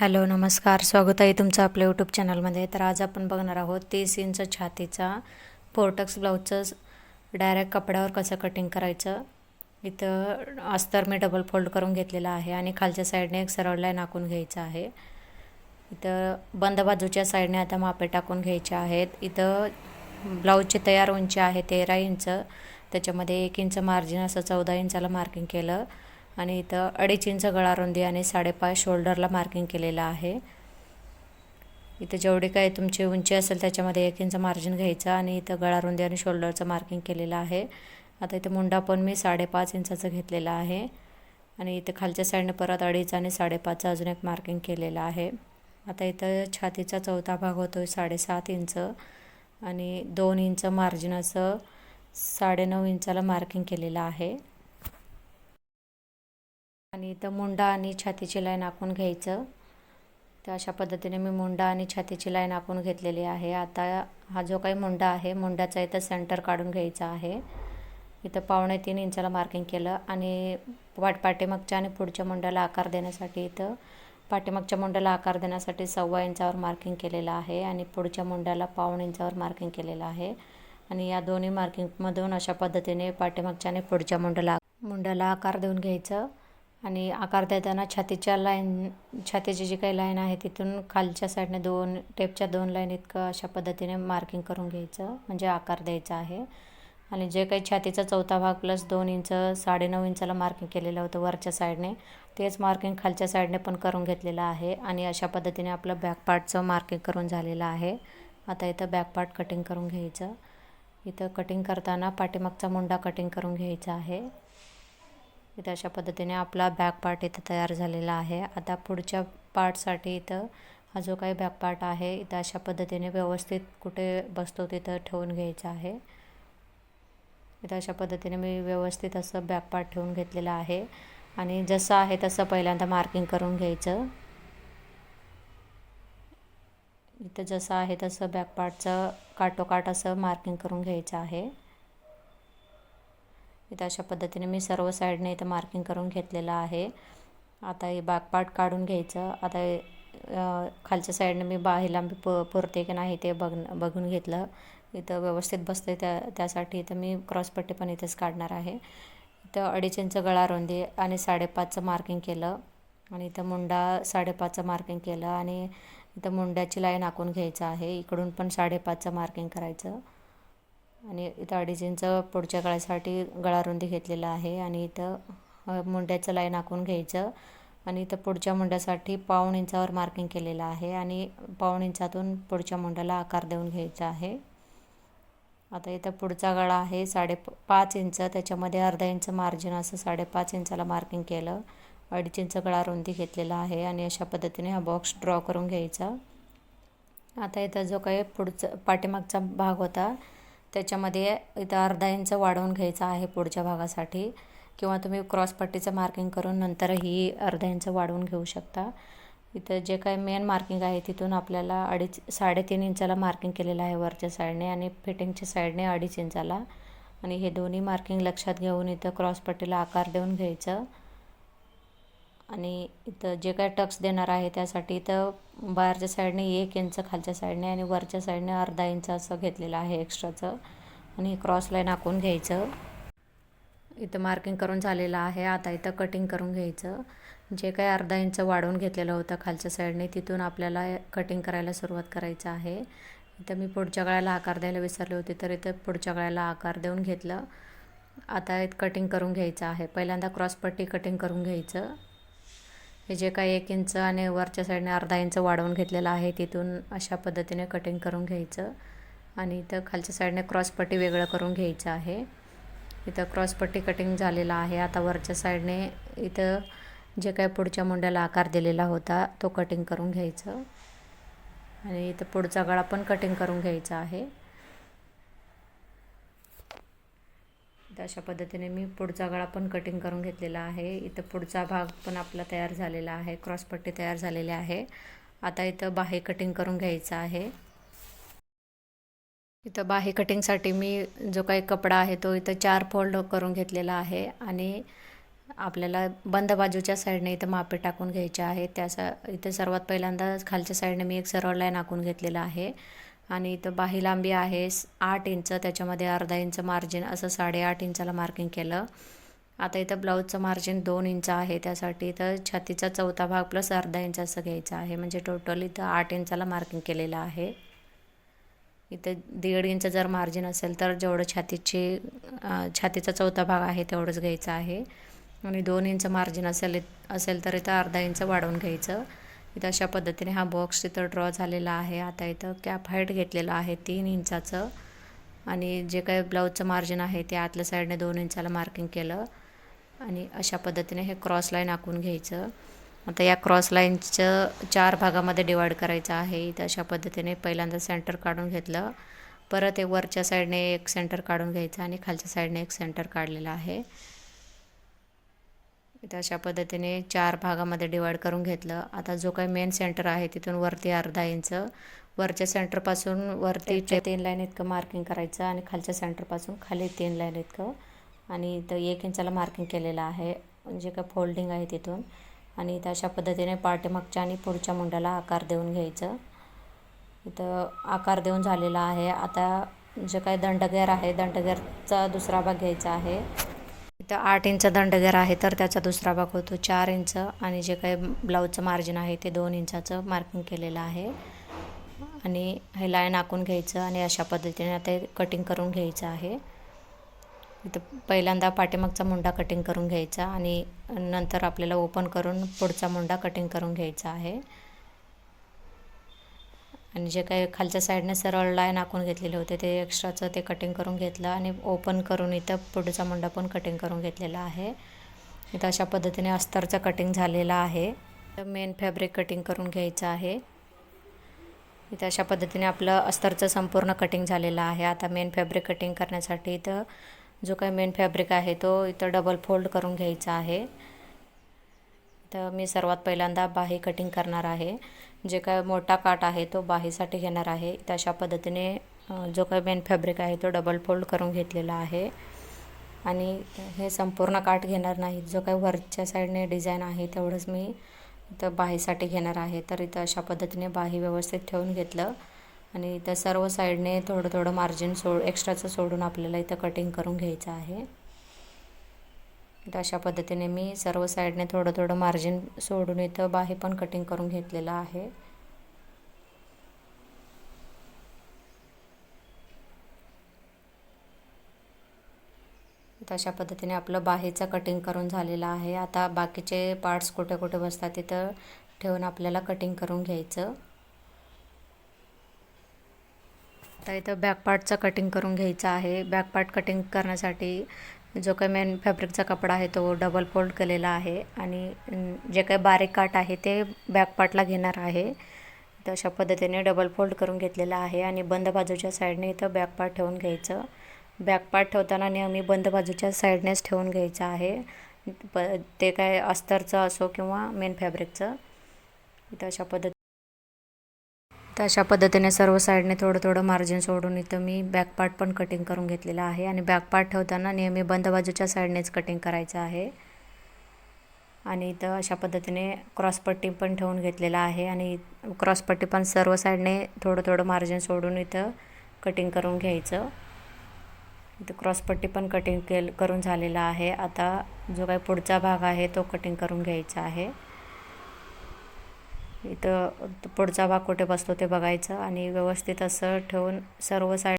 Hello नमस्कार. स्वागत आहे तुमचं आपल्या यूट्यूब चॅनलमध्ये तर आज आपण बघणार आहोत तीस इंच छातीचा पोर्टक्स ब्लाऊजचं डायरेक्ट कपड्यावर कसं कटिंग करायचं. इथं अस्तर मी डबल फोल्ड करून घेतलेला आहे आणि खालच्या साईडने एक सरळ लाईन आखून घ्यायचं आहे. इथं बंद बाजूच्या साईडने आता मापे टाकून घ्यायचे आहेत. इथं ब्लाऊजची तयार उंची आहे तेरा इंच. त्याच्यामध्ये एक इंच मार्जिन असं चौदा इंचाला मार्किंग केलं. आणि इथं अडीच इंच गळारुंदी आणि साडेपाच शोल्डरला मार्किंग केलेलं आहे. इथं जेवढी काय तुमची उंची असेल त्याच्यामध्ये एक इंच मार्जिन घ्यायचं आणि इथं गळारुंदी आणि शोल्डरचं मार्किंग केलेलं आहे. आता इथं मुंडा पण मी साडेपाच इंचाचं घेतलेला आहे आणि इथं खालच्या साईडने परत अडीच आणि साडेपाचचं अजून एक मार्किंग केलेलं आहे. आता इथं छातीचा चौथा भाग होतो साडेसात इंच आणि दोन इंच मार्जिन असं साडेनऊ इंचाला मार्किंग केलेलं आहे. आणि इथं मुंडा आणि छातीची लाईन आखून घ्यायचं. तर अशा पद्धतीने मी मुंडा आणि छातीची लाईन आखून घेतलेली आहे. आता हा जो काही मुंडा आहे मुंड्याचा इथं सेंटर काढून घ्यायचा आहे. इथं पावणे तीन इंचाला मार्किंग केलं आणि वाट पाठीमागच्या आणि पुढच्या मुंड्याला आकार देण्यासाठी इथं पाठीमागच्या मुंड्याला आकार देण्यासाठी सव्वा इंचावर मार्किंग केलेलं आहे आणि पुढच्या मुंड्याला पाऊण इंचावर मार्किंग केलेलं आहे. आणि या दोन्ही मार्किंगमधून अशा पद्धतीने पाठीमागच्या आणि पुढच्या मुंड्याला मुंड्याला आकार देऊन घ्यायचं. आणि आकार देताना छातीच्या लाईन छातीची जी काही लाईन आहे तिथून खालच्या साईडने दोन टेपच्या दोन लाईन इतकं अशा पद्धतीने मार्किंग करून घ्यायचं म्हणजे आकार द्यायचा आहे. आणि जे काही छातीचा चौथा भाग प्लस दोन इंच साडेनऊ इंचाला मार्किंग केलेलं होतं वरच्या साईडने तेच मार्किंग खालच्या साईडने पण करून घेतलेलं आहे. आणि अशा पद्धतीने आपलं बॅक पार्टचं मार्किंग करून झालेलं आहे. आता इथं बॅक पार्ट कटिंग करून घ्यायचं. इथं कटिंग करताना पाठीमागचा मुंडा कटिंग करून घ्यायचा आहे. इथं अशा पद्धतीने आपला बॅक पार्ट इथं तयार झालेला आहे. आता पुढच्या पार्टसाठी इथं हा जो काही बॅक पार्ट आहे इथं अशा पद्धतीने व्यवस्थित कुठे बसतो तिथं ठेवून घ्यायचं आहे. इथं अशा पद्धतीने मी व्यवस्थित असं बॅक पार्ट ठेवून घेतलेलं आहे. आणि जसं आहे तसं पहिल्यांदा मार्किंग करून घ्यायचं. इथं जसं आहे तसं बॅक पार्टचं काटोकाट असं मार्किंग करून घ्यायचं आहे. इथं अशा पद्धतीने मी सर्व साईडने इथं मार्किंग करून घेतलेलं आहे. आता हे पार्ट काढून घ्यायचं. आता खालच्या साईडने मी बाही लांबी प पुरते की नाही ते बघ बघून घेतलं. इथं व्यवस्थित बसते त्या त्यासाठी इथं मी क्रॉसपट्टी पण इथेच काढणार आहे. इथं अडीच इंच गळा रुंदी आणि साडेपाचचं मार्किंग केलं. आणि इथं मुंडा साडेपाचचं मार्किंग केलं. आणि इथं मुंड्याची लाईन आखून घ्यायचं आहे. इकडून पण साडेपाचचं मार्किंग करायचं. आणि इथं अडीच इंच पुढच्या गळ्यासाठी गळारुंदी घेतलेला आहे आणि इथं मुंड्याचं लाईन आखून घ्यायचं. आणि इथं पुढच्या मुंड्यासाठी पाऊण इंचावर मार्किंग केलेलं आहे आणि पाऊण इंचातून पुढच्या मुंड्याला आकार देऊन घ्यायचा आहे. आता इथं पुढचा गळा आहे साडे पाच इंच त्याच्यामध्ये अर्धा इंच मार्जिन असं साडेपाच इंचाला मार्किंग केलं. अडीच इंच गळा रुंदी घेतलेला आहे आणि अशा पद्धतीने हा बॉक्स ड्रॉ करून घ्यायचा. आता इथं जो काही पुढचा पाठीमागचा भाग होता त्याच्यामध्ये इथं अर्धा इंच वाढवून घ्यायचा आहे पुढच्या भागासाठी. किंवा तुम्ही क्रॉसपट्टीचं मार्किंग करून नंतरही अर्धा इंच वाढवून घेऊ शकता. इथं जे काही मेन मार्किंग आहे तिथून आपल्याला अडीच साडेतीन इंचाला मार्किंग केलेलं आहे वरच्या साईडने आणि फिटिंगच्या साईडने अडीच इंचाला. आणि हे दोन्ही मार्किंग लक्षात घेऊन इथं क्रॉसपट्टीला आकार देऊन घ्यायचं. आणि इथं जे काय टक्स देणार आहे त्यासाठी इथं बाहेरच्या साईडने एक इंच खालच्या साईडने आणि वरच्या साईडने अर्धा इंच असं घेतलेलं आहे एक्स्ट्राचं. आणि क्रॉस लाईन आखून घ्यायचं. इथं मार्किंग करून झालेलं आहे. आता इथं कटिंग करून घ्यायचं. जे काही अर्धा इंच वाढवून घेतलेलं होतं खालच्या साईडने तिथून आपल्याला कटिंग करायला सुरुवात करायचं आहे. इथं मी पुढच्या गळ्याला आकार द्यायला विसरले होते तर इथं पुढच्या गळ्याला आकार देऊन घेतलं. आता इथं कटिंग करून घ्यायचं आहे. पहिल्यांदा क्रॉसपट्टी कटिंग करून घ्यायचं. हे जे काही एक इंच आणि वरच्या साईडने अर्धा इंच वाढवून घेतलेलं आहे तिथून अशा पद्धतीने कटिंग करून घ्यायचं. आणि इथं खालच्या साईडने क्रॉसपट्टी वेगळं करून घ्यायचं आहे. इथं क्रॉसपट्टी कटिंग झालेला आहे. आता वरच्या साईडने इथं जे काही पुढच्या मुंड्याला आकार दिलेला होता तो कटिंग करून घ्यायचं. आणि इथं पुढचा गळा पण कटिंग करून घ्यायचा आहे. तर अशा पद्धतीने मी पुढचा गळा पण कटिंग करून घेतलेला आहे. इथं पुढचा भाग पण आपला तयार झालेला आहे. क्रॉसपट्टी तयार झालेली आहे. आता इथं बाहे कटिंग करून घ्यायचं आहे. इथं बाहे कटिंगसाठी मी जो काही कपडा आहे तो इथं चार फोल्ड करून घेतलेला आहे आणि आपल्याला बंद बाजूच्या साईडने इथं मापे टाकून घ्यायचे आहे. त्या इथं सर्वात पहिल्यांदा खालच्या साईडने मी एक सरळ लाईन आखून घेतलेला आहे. आणि इथं बाही लांबी आहे आठ इंच त्याच्यामध्ये अर्धा इंच मार्जिन असं साडेआठ इंचाला मार्किंग केलं. आता इथं ब्लाऊजचं मार्जिन दोन इंच आहे त्यासाठी इथं छातीचा चौथा भाग प्लस अर्धा इंच असं घ्यायचा आहे. म्हणजे टोटल इथं आठ इंचाला मार्किंग केलेलं आहे. इथं दीड इंच जर मार्जिन असेल तर जेवढं छातीची छातीचा चौथा भाग आहे तेवढंच घ्यायचं आहे. आणि दोन इंच मार्जिन असेल असेल तर इथं अर्धा इंच वाढवून घ्यायचं. इथं अशा पद्धतीने हा बॉक्स इथं ड्रॉ झालेला आहे. आता इथं कॅप हाईट घेतलेलं आहे तीन इंचाचं. आणि जे काही ब्लाऊजचं मार्जिन आहे ते आतल्या साईडने दोन इंचाला मार्किंग केलं. आणि अशा पद्धतीने हे क्रॉस लाईन आखून घ्यायचं. आता या क्रॉस लाईनचं चार भागामध्ये डिवाईड करायचं आहे. इथं अशा पद्धतीने पहिल्यांदा सेंटर काढून घेतलं. परत एक वरच्या साईडने एक सेंटर काढून घ्यायचं आणि खालच्या साईडने एक सेंटर काढलेलं आहे. इथं अशा पद्धतीने चार भागामध्ये डिवाईड करून घेतलं. आता जो काही मेन सेंटर आहे तिथून वरती अर्धा इंच वरच्या सेंटरपासून वरती तीन लाईन इतकं मार्किंग करायचं आणि खालच्या सेंटरपासून खाली तीन लाईन इतकं. आणि इथं एक इंचाला मार्किंग केलेलं आहे. जे काय फोल्डिंग आहे तिथून. आणि इथं अशा पद्धतीने पाठीमागच्या आणि पुढच्या मुंड्याला आकार देऊन घ्यायचं. इथं आकार देऊन झालेला आहे. आता जे काही दंडगेर आहे दंडगेरचा दुसरा भाग घ्यायचा आहे. इथं आठ इंच दंडगेर आहे तर त्याचा दुसरा भाग होतो चार इंच. आणि जे काही ब्लाऊजचं मार्जिन आहे ते दोन इंचाचं मार्किंग केलेलं आहे. आणि हे लाईन आखून घ्यायचं आणि अशा पद्धतीने आता कटिंग करून घ्यायचं आहे. इथं पहिल्यांदा पाठीमागचा मुंडा कटिंग करून घ्यायचा आणि नंतर आपल्याला ओपन करून पुढचा मुंडा कटिंग करून घ्यायचा आहे. आणि जे काही खालच्या साईडने सरळ लाईन आखून घेतलेले होते ते एक्स्ट्राचं ते कटिंग करून घेतलं आणि ओपन करून इथं पुढचा मुंडा पण कटिंग करून घेतलेला आहे. इथं अशा पद्धतीने अस्तरचं कटिंग झालेलं आहे. मेन फॅब्रिक कटिंग करून घ्यायचं आहे. इथं अशा पद्धतीने आपलं अस्तरचं संपूर्ण कटिंग झालेलं आहे. आता मेन फॅब्रिक कटिंग करण्यासाठी इथं जो काही मेन फॅब्रिक आहे तो इथं डबल फोल्ड करून घ्यायचा आहे. तर मी सर्वात पहिल्यांदा बाही कटिंग करणार आहे. जे काय मोठा काट आहे तो बाहीसाठी घेणार आहे. तशा पद्धतीने जो काही मेन फॅब्रिक आहे तो डबल फोल्ड करून घेतलेला आहे. आणि हे संपूर्ण काट घेणार नाही. जो काही वरच्या साईडने डिझाईन आहे तेवढंच मी इथं बाहीसाठी घेणार आहे. तर इथं अशा पद्धतीने बाही व्यवस्थित ठेवून घेतलं. आणि इथं सर्व साईडने थोडं थोडं मार्जिन सोड एक्स्ट्राचं सोडून आपल्याला इथं कटिंग करून घ्यायचं आहे. तर अशा पद्धतीने मी सर्व साईडने थोडं थोडं मार्जिन सोडून इथं बाहे पण कटिंग करून घेतलेलं आहे. अशा पद्धतीने आपलं बाहेचं कटिंग करून झालेलं आहे. आता बाकीचे पार्ट्स कुठे कुठे बसतात तिथं ठेवून आपल्याला कटिंग करून घ्यायचं. आता इथं बॅक पार्टचं कटिंग करून घ्यायचं आहे. बॅक पार्ट कटिंग करण्यासाठी जो काही मेन फॅब्रिकचा कपडा आहे तो डबल फोल्ड केलेला आहे आणि जे काही बारीक काट आहे ते बॅक पार्टला घेणार आहे. तर अशा पद्धतीने डबल फोल्ड करून घेतलेला आहे आणि बंद बाजूच्या साईडने इथं बॅक पार्ट ठेवून घ्यायचं. बॅक पार्ट ठेवताना नेहमी बंद बाजूच्या साईडनेच ठेवून घ्यायचं आहे. प ते काय अस्तरचं असो किंवा मेन फॅब्रिकचं इथं अशा पद्धती तर अशा पद्धतीने सर्व साईडने थोडं थोडं मार्जिन सोडून इथं मी बॅक पार्ट पण कटिंग करून घेतलेला आहे. आणि बॅक पार्ट ठेवताना नेहमी बंद बाजूच्या साईडनेच कटिंग करायचं आहे. आणि इथं अशा पद्धतीने क्रॉसपट्टी पण ठेवून घेतलेला आहे. आणि क्रॉसपट्टी पण सर्व साईडने थोडं थोडं मार्जिन सोडून इथं कटिंग करून घ्यायचं. इथं क्रॉसपट्टी पण कटिंग केल करून झालेला आहे. आता जो काही पुढचा भाग आहे तो कटिंग करून घ्यायचा आहे. इथं पुढचा भाग कुठे बसतो ते बघायचं आणि व्यवस्थित असं ठेवून सर्व साईड